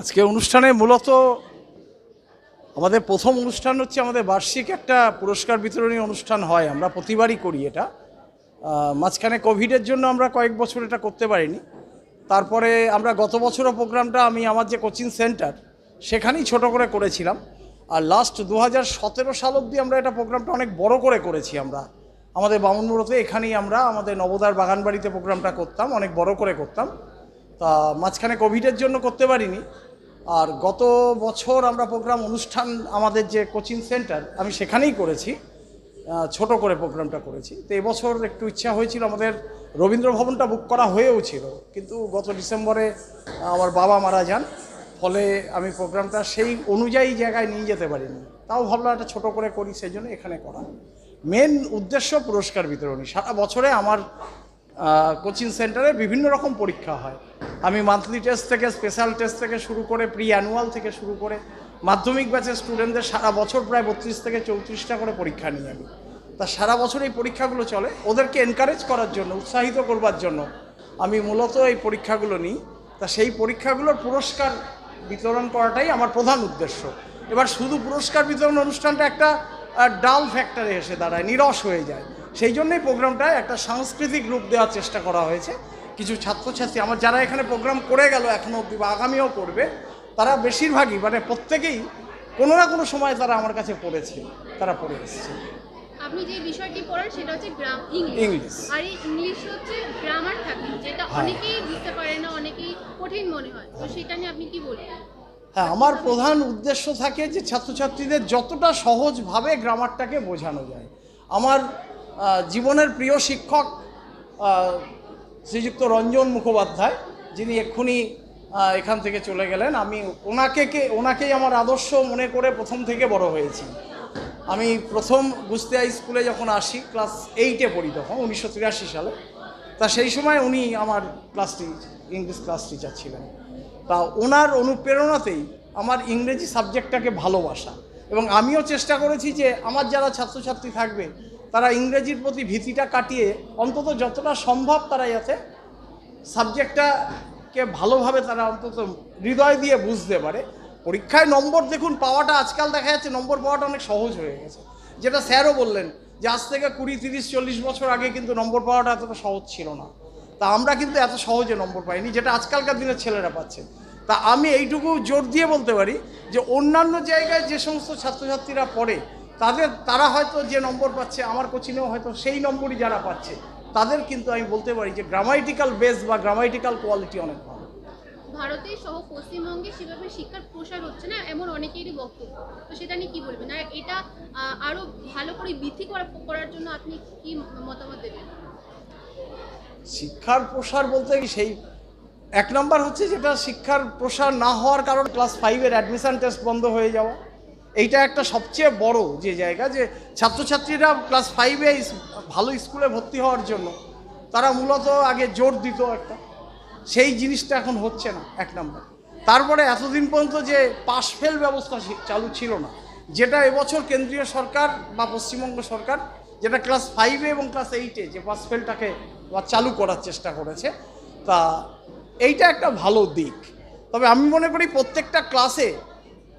আজকে অনুষ্ঠানে মূলত আমাদের প্রথম অনুষ্ঠান হচ্ছে আমাদের বার্ষিক একটা পুরস্কার বিতরণী অনুষ্ঠান হয়। আমরা প্রতিবারই করি এটা। মাঝখানে কোভিডের জন্য আমরা কয়েক বছর এটা করতে পারিনি। তারপরে আমরা গত বছরও প্রোগ্রামটা আমি আমার যে কোচিং সেন্টার, সেখানেই ছোট করে করেছিলাম। আর লাস্ট দু হাজার সতেরো সাল অবধি আমরা এটা প্রোগ্রামটা অনেক বড় করে করেছি আমরা। আমাদের বামুনমুড়োতে এখানেই আমরা আমাদের নবদার বাগানবাড়িতে প্রোগ্রামটা করতাম, অনেক বড় করে করতাম। তা মাঝখানে কোভিডের জন্য করতে পারিনি। আর গত বছর আমরা প্রোগ্রাম অনুষ্ঠান আমাদের যে কোচিং সেন্টার আমি সেখানেই করেছি। ছোট করে প্রোগ্রামটা করেছি। তো এবছর একটু ইচ্ছা হয়েছিল আমাদের রবীন্দ্র ভবনটা বুক করা হয়েও ছিল। কিন্তু গত ডিসেম্বরে আমার বাবা মারা যান। ফলে আমি প্রোগ্রামটা সেই অনুযায়ী জায়গায় নিয়ে যেতে পারিনি। তাও ভাবলাম একটা ছোটো করে করি সেই জন্য এখানে করা। মেন উদ্দেশ্য পুরস্কার বিতরণী। সারা বছরে আমার কোচিং সেন্টারে বিভিন্ন রকম পরীক্ষা হয়। আমি মান্থলি টেস্ট থেকে স্পেশাল টেস্ট থেকে শুরু করে প্রি অ্যানুয়াল থেকে শুরু করে, মাধ্যমিক ব্যাচের স্টুডেন্টদের সারা বছর প্রায় বত্রিশ থেকে চৌত্রিশটা করে পরীক্ষা নিই আমি। তা সারা বছর এই পরীক্ষাগুলো চলে, ওদেরকে এনকারেজ করার জন্য, উৎসাহিত করবার জন্য আমি মূলত এই পরীক্ষাগুলো নিই। তা সেই পরীক্ষাগুলোর পুরস্কার বিতরণ করাটাই আমার প্রধান উদ্দেশ্য। এবার শুধু পুরস্কার বিতরণ অনুষ্ঠানটা একটা ডাল ফ্যাক্টরে এসে দাঁড়ায়, নিরস হয়ে যায়। সেই জন্যই প্রোগ্রামটায় একটা সাংস্কৃতিক রূপ দেওয়ার চেষ্টা করা হয়েছে। কিছু ছাত্রছাত্রী আমার যারা এখানে প্রোগ্রাম করে গেল এখনও অব্দি বা আগামীও করবে তারা বেশিরভাগই মানে প্রত্যেকেই কোনো না কোনো সময় তারা আমার কাছে পড়েছে তারা পড়ে এসেছে। আপনি যে বিষয়টি পড়েন সেটা হচ্ছে গ্রাম ইংলিশ ইংলিশ। আর ইংলিশ হচ্ছে গ্রামার থাকে যেটা হ্যাঁ। অনেকেই বুঝতে পারে না অনেকেই কঠিন মনে হয়। তো সেটা নিয়ে আপনি কি বলবেন? হ্যাঁ আমার প্রধান উদ্দেশ্য থাকে যে ছাত্রছাত্রীদের যতটা সহজভাবে গ্রামারটাকে বোঝানো যায়। আমার জীবনের প্রিয় শিক্ষক শ্রীযুক্ত রঞ্জন মুখোপাধ্যায়, যিনি এক্ষুনি এখান থেকে চলে গেলেন। আমি ওনাকে কে, ওনাকেই আমার আদর্শ মনে করে প্রথম থেকে বড় হয়েছি। আমি প্রথম গুস্তিয়া স্কুলে যখন আসি, ক্লাস এইটে পড়ি তখন, উনিশশো তিরাশি সালে। তা সেই সময় উনি আমার ক্লাস ইংলিশ ক্লাস টিচার ছিলেন। তা ওনার অনুপ্রেরণাতেই আমার ইংরেজি সাবজেক্টটাকে ভালোবাসা। এবং আমিও চেষ্টা করেছি যে, আমার যারা ছাত্রছাত্রী থাকবে তারা ইংরেজির প্রতি ভীতিটা কাটিয়ে অন্তত যতটা সম্ভব তারা যাতে সাবজেক্টটাকে ভালোভাবে তারা অন্তত হৃদয় দিয়ে বুঝতে পারে। পরীক্ষায় নম্বর দেখুন, পাওয়াটা আজকাল দেখা যাচ্ছে নম্বর পাওয়াটা অনেক সহজ হয়ে গেছে। যেটা স্যারও বললেন যে আজ থেকে কুড়ি, তিরিশ, চল্লিশ বছর আগে কিন্তু নম্বর পাওয়াটা এতটা সহজ ছিল না। তা আমরা কিন্তু এত সহজে নম্বর পাইনি, যেটা আজকালকার দিনের ছেলেরা পাচ্ছে। তা আমি এইটুকু জোর দিয়ে বলতে পারি যে অন্যান্য জায়গায় যে সমস্ত ছাত্রছাত্রীরা পড়ে তাদের তারা হয়তো যে নম্বর পাচ্ছে আমার কোচিংয়েও হয়তো সেই নম্বরই যারা পাচ্ছে তাদের কিন্তু আমি বলতে পারি যে গ্রামাইটিক্যাল বেস বা গ্রামাইটিক্যাল কোয়ালিটি অনেক ভালো। ভারতে সহ পশ্চিমবঙ্গে সেভাবে শিক্ষার প্রসার হচ্ছে না এমন অনেকেরই বক্তব্য। তো সেটা নিয়ে কি বলবেন? আর এটা আরও ভালো করে বৃদ্ধি করা করার জন্য আপনি কি মতামত দেবেন? শিক্ষার প্রসার বলতে কি সেই এক নম্বর হচ্ছে যেটা শিক্ষার প্রসার না হওয়ার কারণ ক্লাস ফাইভের অ্যাডমিশন টেস্ট বন্ধ হয়ে যাওয়া। এইটা একটা সবচেয়ে বড় যে জায়গা যে ছাত্রছাত্রীরা ক্লাস ফাইভে ভালো স্কুলে ভর্তি হওয়ার জন্য তারা মূলত আগে জোর দিত একটা। সেই জিনিসটা এখন হচ্ছে না, এক নম্বর। তারপরে এতদিন পর্যন্ত যে পাস ফেল ব্যবস্থা চালু ছিল না, যেটা এবছর কেন্দ্রীয় সরকার বা পশ্চিমবঙ্গ সরকার যেটা ক্লাস ফাইভে এবং ক্লাস এইটে যে পাস ফেলটাকে চালু করার চেষ্টা করেছে, তা এইটা একটা ভালো দিক। তবে আমি মনে করি প্রত্যেকটা ক্লাসে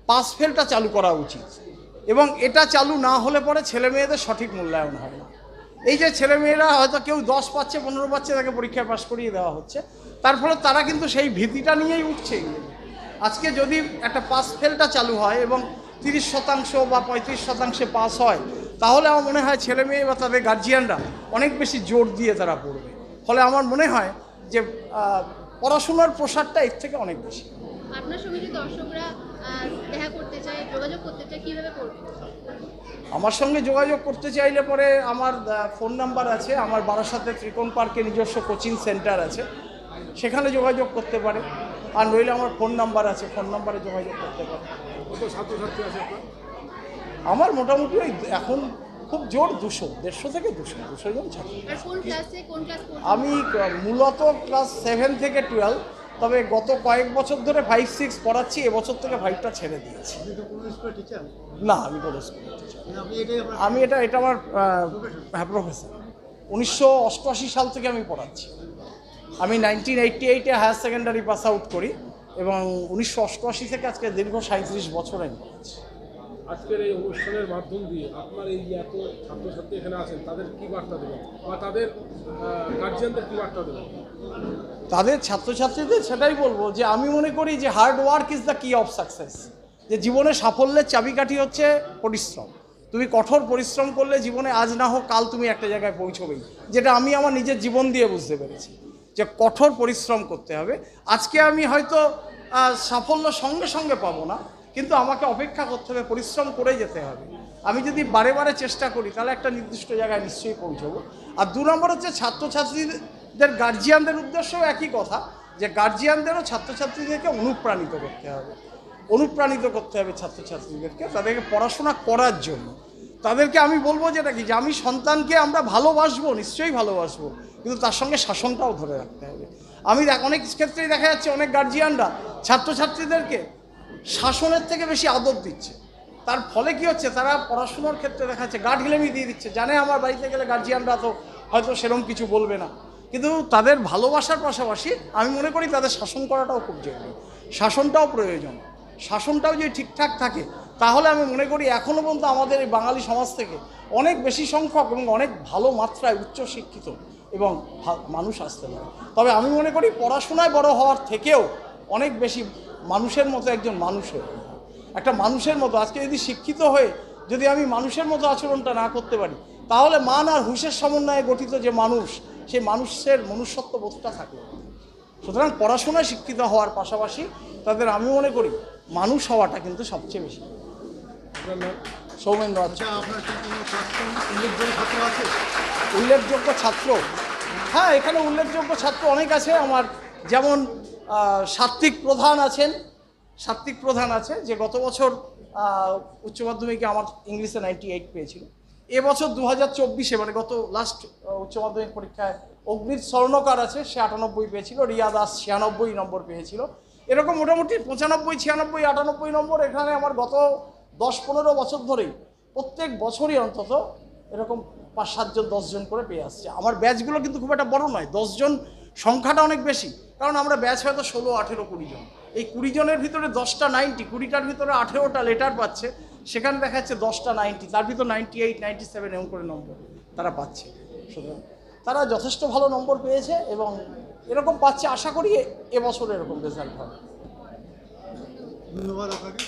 পাস ফেলটা চালু করা উচিত। এবং এটা চালু না হলে পরে ছেলে মেয়েদের সঠিক মূল্যায়ন হয় না। এই যে ছেলে মেয়েরা হয়তো কেউ দশ পাচ্ছে, পনেরো পাচ্ছে, তাকে পরীক্ষায় পাশ করিয়ে দেওয়া হচ্ছে। তার ফলে তারা কিন্তু সেই ভীতিটা নিয়েই উঠছে। আজকে যদি একটা পাস ফেলটা চালু হয় এবং তিরিশ শতাংশ বা পঁয়ত্রিশ শতাংশে পাস হয়, তাহলে আমার মনে হয় ছেলে মেয়ে বা তাদের গার্জিয়ানরা অনেক বেশি জোর দিয়ে তারা পড়বে। ফলে আমার মনে হয় যে পড়াশোনার প্রসারটা এর থেকে অনেক বেশি। আপনার সঙ্গে যে দর্শকরা দেখা করতে চায় যোগাযোগ করতে চায় কীভাবে করবে? আমার সঙ্গে যোগাযোগ করতে চাইলে পরে আমার ফোন নাম্বার আছে। আমার বারাসাতে ত্রিকোণ পার্কে নিজস্ব কোচিং সেন্টার আছে। সেখানে যোগাযোগ করতে পারে। আর নইলে আমার ফোন নাম্বার আছে। ফোন নাম্বারে যোগাযোগ করতে পারে। আমার মোটামুটি ওই এখন খুব জোর দুশো দেড়শো থেকে দুশো দুশো জন ছাত্র। আমি মূলত ক্লাস সেভেন থেকে টুয়েলভ তবে গত কয়েক বছর ধরে ফাইভ সিক্স পড়াচ্ছি এবছর থেকে ফাইভটা ছেড়ে দিয়েছি। না আমি কোনো স্কুলের টিচার না। আমি এটা এটা আমার হ্যাঁ প্রফেসর উনিশশো অষ্টআশি সাল থেকে আমি পড়াচ্ছি। আমি নাইনটিন এইটটি এইটে হায়ার সেকেন্ডারি পাস আউট করি এবং উনিশশো অষ্টআশি থেকে আজকে দীর্ঘ সাঁত্রিশ বছর আমি করেছি। আজকের এই অনুষ্ঠানের মাধ্যম দিয়ে আপনার এই এত ছাত্রছাত্রী এখানে আছেন, তাদের কি বার্তা দেবেন? বা তাদের গার্জিয়ানদের কি বার্তা দেবেন? তাদের ছাত্রছাত্রীদের সেটাই বলব যে আমি মনে করি যে hard work is the key of success যে জীবনে সাফল্যের চাবিকাঠি হচ্ছে পরিশ্রম। তুমি কঠোর পরিশ্রম করলে জীবনে আজ না হোক, কাল তুমি একটা জায়গায় পৌঁছবেই। যেটা আমি আমার নিজের জীবন দিয়ে বুঝতে পেরেছি। যে কঠোর পরিশ্রম করতে হবে। আজকে আমি হয়তো সাফল্য সঙ্গে সঙ্গে পাবো না। কিন্তু আমাকে অপেক্ষা করতে হবে, পরিশ্রম করে যেতে হবে। আমি যদি বারে বারে চেষ্টা করি, তাহলে একটা নির্দিষ্ট জায়গায় নিশ্চয়ই পৌঁছবো। আর দু নম্বর হচ্ছে ছাত্রছাত্রীদের গার্জিয়ানদের উদ্দেশ্যও একই কথা, যে গার্জিয়ানদেরও ছাত্রছাত্রীদেরকে অনুপ্রাণিত করতে হবে। অনুপ্রাণিত করতে হবে ছাত্রছাত্রীদেরকে, তাদেরকে পড়াশোনা করার জন্য। তাদেরকে আমি বলব যেটা কি, যে আমি সন্তানকে আমরা ভালোবাসবো, নিশ্চয়ই ভালোবাসবো, কিন্তু তার সঙ্গে শাসনটাও ধরে রাখতে হবে। আমি অনেক ক্ষেত্রেই দেখা যাচ্ছে অনেক গার্জিয়ানরা ছাত্রছাত্রীদেরকে শাসনের থেকে বেশি আদর দিচ্ছে। তার ফলে কি হচ্ছে, তারা পড়াশোনার ক্ষেত্রে দেখা যাচ্ছে হিলেমি দিয়ে দিচ্ছে। জানে আমার বাড়িতে গেলে গার্জিয়ানরা তো হয়তো সেরকম কিছু বলবে না। কিন্তু তাদের ভালোবাসার পাশাপাশি আমি মনে করি তাদের শাসন করাটাও খুব জরুরি। শাসনটাও প্রয়োজন। শাসনটাও যদি ঠিকঠাক থাকে, তাহলে আমি মনে করি এখনও পর্যন্ত আমাদের এই বাঙালি সমাজ থেকে অনেক বেশি সংখ্যক এবং অনেক ভালো মাত্রায় উচ্চ শিক্ষিত এবং মানুষ আসতে পারে। তবে আমি মনে করি পড়াশোনায় বড় হওয়ার থেকেও অনেক বেশি মানুষের মতো একজন মানুষ হয়ে একটা মানুষের মতো আজকে যদি শিক্ষিত হয়ে যদি আমি মানুষের মতো আচরণটা না করতে পারি তাহলে মান আর হুশের সমন্বয়ে গঠিত যে মানুষ সেই মানুষের মনুষ্যত্ব বোধটা থাকে সুতরাং পড়াশোনায় শিক্ষিত হওয়ার পাশাপাশি তাদের আমি মনে করি মানুষ হওয়াটা কিন্তু সবচেয়ে বেশি। সৌমেন্দ্র আচ্ছা উল্লেখযোগ্য ছাত্র? হ্যাঁ এখানে উল্লেখযোগ্য ছাত্র অনেক আছে। আমার যেমন সাত্বিক প্রধান আছেন সাত্বিক প্রধান আছে, যে গত বছর উচ্চ মাধ্যমিকে আমার ইংলিশে নাইনটি এইট পেয়েছিল। এবছর দু হাজার চব্বিশে মানে গত লাস্ট উচ্চ মাধ্যমিক পরীক্ষায় অগ্নির স্বর্ণকার আছে, সে আটানব্বই পেয়েছিল, রিয়া দাস ছিয়ানব্বই নম্বর পেয়েছিল। এরকম মোটামুটি পঁচানব্বই, ছিয়ানব্বই, আটানব্বই নম্বর এখানে আমার গত দশ পনেরো বছর ধরেই প্রত্যেক বছরই অন্তত এরকম পাঁচ সাতজন, দশজন করে পেয়ে আসছে। আমার ব্যাচগুলো কিন্তু খুব একটা বড় নয়, দশজন সংখ্যাটা অনেক বেশি, কারণ আমরা ব্যাচ হয়তো ষোলো, আঠেরো, কুড়ি জন। এই কুড়ি জনের ভিতরে দশটা নাইনটি কুড়িটার ভিতরে আঠেরোটা লেটার পাচ্ছে, সেখানে দেখা যাচ্ছে দশটা নাইনটি তার ভিতর নাইনটি এইট নাইনটি সেভেন এমন করে নম্বর তারা পাচ্ছে। সুতরাং তারা যথেষ্ট ভালো নম্বর পেয়েছে এবং এরকম পাচ্ছে, আশা করি এবছর এরকম রেজাল্ট হবে। ধন্যবাদ আপনাকে।